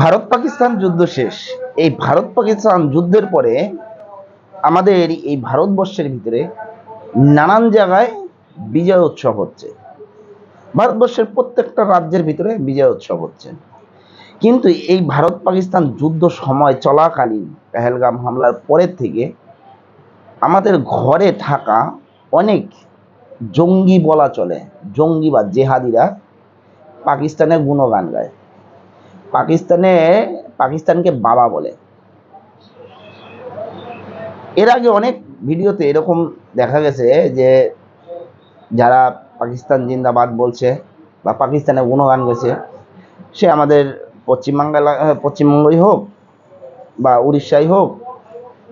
ভারত পাকিস্তান যুদ্ধ শেষ। এই ভারত পাকিস্তান যুদ্ধের পরে আমাদের এই ভারতবর্ষের ভিতরে নানান জায়গায় বিজয় উৎসব হচ্ছে। ভারতবর্ষের প্রত্যেকটা রাজ্যের ভিতরে বিজয় উৎসব হচ্ছে। কিন্তু এই ভারত পাকিস্তান যুদ্ধ সময় চলাকালীন পেহেলগাম হামলার পরের থেকে আমাদের ঘরে থাকা অনেক জঙ্গি বলা চলে, জঙ্গি বা জেহাদিরা পাকিস্তানের গুণগান গায়। পাকিস্তানে, পাকিস্তানকে বাবা বলে। এর আগে অনেক ভিডিওতে এরকম দেখা গেছে যে, যারা পাকিস্তান জিন্দাবাদ বলছে বা পাকিস্তানে গুণগান গেছে সে আমাদের পশ্চিমবাংলা, পশ্চিমবঙ্গই হোক বা উড়িষ্যাই হোক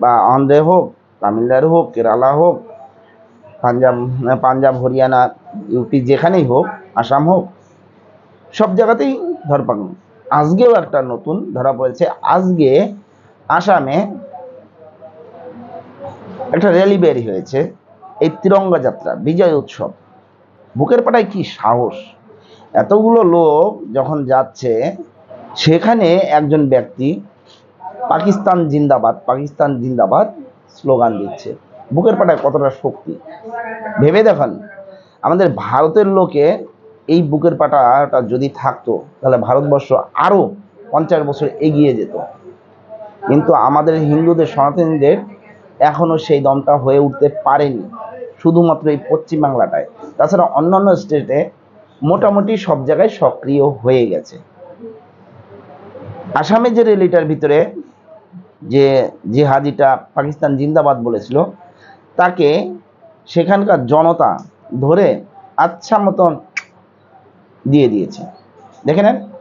বা অন্ধ্রে হোক, তামিলনাড়ু হোক, কেরালা হোক, পাঞ্জাব পাঞ্জাব, হরিয়ানা, ইউপি, যেখানেই হোক, আসাম হোক, সব জায়গাতেই ধরপাক আজকেও একটা নতুন ধরা পড়েছে। আজকে আসামে একটা র্যালি বেরি হয়েছে, এই তিরঙ্গা যাত্রা, বিজয় উৎসব। বুকের পাটায় কি সাহস? এতগুলো লোক যখন যাচ্ছে, সেখানে একজন ব্যক্তি পাকিস্তান জিন্দাবাদ পাকিস্তান জিন্দাবাদ স্লোগান দিচ্ছে। বুকের পাটায় কতটা শক্তি? ভেবে দেখুন, আমাদের ভারতের লোকে এই বুকের পাটাটা যদি থাকতো, তাহলে ভারতবর্ষ আরও পঞ্চাশ বছর এগিয়ে যেত। কিন্তু আমাদের হিন্দুদের, সনাতনীদের এখনও সেই দমটা হয়ে উঠতে পারেনি, শুধুমাত্র এই পশ্চিমবাংলাটায় তাছাড়া অন্যান্য স্টেটে মোটামুটি সব জায়গায় সক্রিয় হয়ে গেছে। আসামে যে রেলিটার ভিতরে যে জিহাদিটা পাকিস্তান জিন্দাবাদ বলেছিল, তাকে সেখানকার জনতা ধরে আচ্ছা মতন দিয়ে দিয়েছে। দেখে নেন।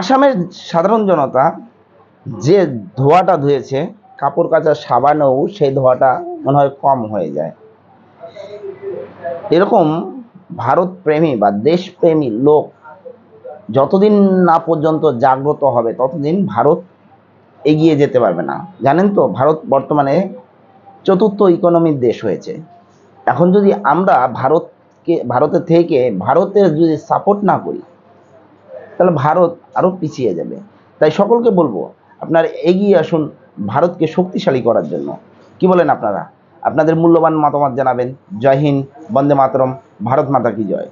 আসামের সাধারণ জনতা যে ধোয়াটা ধুয়েছে, কাপড় কাচার সাবানেও সেই ধোয়াটা মনে হয় কম হয়ে যায়। এরকম ভারত প্রেমী বা দেশপ্রেমী লোক যতদিন না পর্যন্ত জাগ্রত হবে, ততদিন ভারত এগিয়ে যেতে পারবে না। জানেন তো, ভারত বর্তমানে চতুর্থ ইকোনমির দেশ হয়েছে। এখন যদি আমরা ভারতকে, ভারতের থেকে ভারতের যদি সাপোর্ট না করি তাহলে ভারত আরও পিছিয়ে যাবে। তাই সকলকে বলব, আপনার এগিয়ে আসুন ভারতকে শক্তিশালী করার জন্য। কি বলেন আপনারা? আপনাদের মূল্যবান মতামত জানাবেন। জয় হিন্দ, বন্দে মাতরম, ভারত মাতা কি জয়।